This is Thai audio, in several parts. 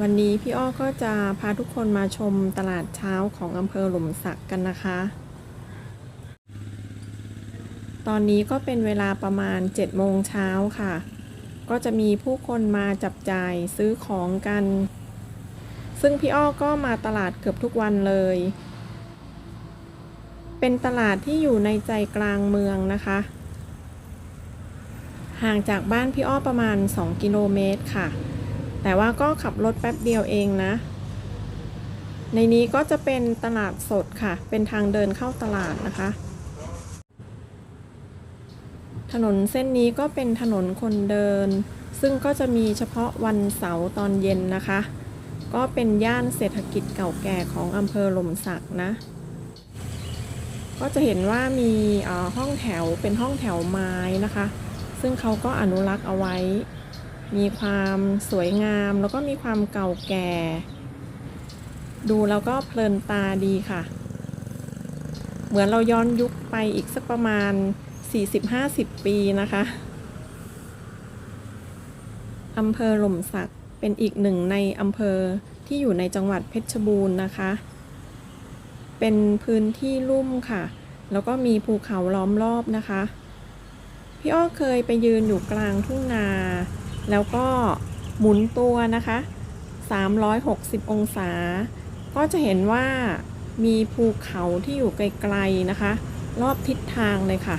วันนี้พี่อ้อก็จะพาทุกคนมาชมตลาดเช้าของอำเภอหล่มสักกันนะคะ ตอนนี้ก็เป็นเวลาประมาณ7โมงเช้าค่ะ ก็จะมีผู้คนมาจับจ่ายซื้อของกัน ซึ่งพี่อ้อก็มาตลาดเกือบทุกวันเลย เป็นตลาดที่อยู่ในใจกลางเมืองนะคะ ห่างจากบ้านพี่อ้อประมาณ 2 กิโลเมตรค่ะ แต่ว่าก็ขับรถแป๊บเดียวเองนะ ในนี้ก็จะเป็นตลาดสดค่ะ เป็นทางเดินเข้าตลาดนะคะ ถนนเส้นนี้ก็เป็นถนนคนเดิน ซึ่งก็จะมีเฉพาะวันเสาร์ตอนเย็นนะคะ ก็เป็นย่านเศรษฐกิจเก่าแก่ของอำเภอหล่มสักนะ ก็จะเห็นว่ามีอ่อห้องแถวเป็นห้องแถวไม้นะคะ ซึ่งเขาก็อนุรักษ์เอาไว้ มีความสวยงาม แล้วก็มีความเก่าแก่ ดูแล้วก็เพลินตาดีค่ะ เหมือนเราย้อนยุคไปอีกสักประมาณ 40-50 ปีนะคะอำเภอหล่มสักเป็นอีกหนึ่งในอำเภอที่อยู่ในจังหวัดเพชรบูรณ์นะคะ เป็นพื้นที่ลุ่มค่ะ แล้วก็มีภูเขาล้อมรอบนะคะ พี่อ้อเคยไปยืนอยู่กลางทุ่งนา แล้วก็หมุนตัวนะคะ 360 องศา ก็จะเห็นว่ามีภูเขาที่อยู่ไกลๆนะคะ รอบทิศทางเลยค่ะ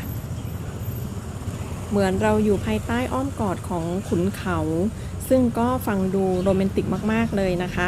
เหมือนเราอยู่ภายใต้อ้อมกอดของขุนเขา ซึ่งก็ฟังดูโรแมนติกมาก ๆ เลยนะคะ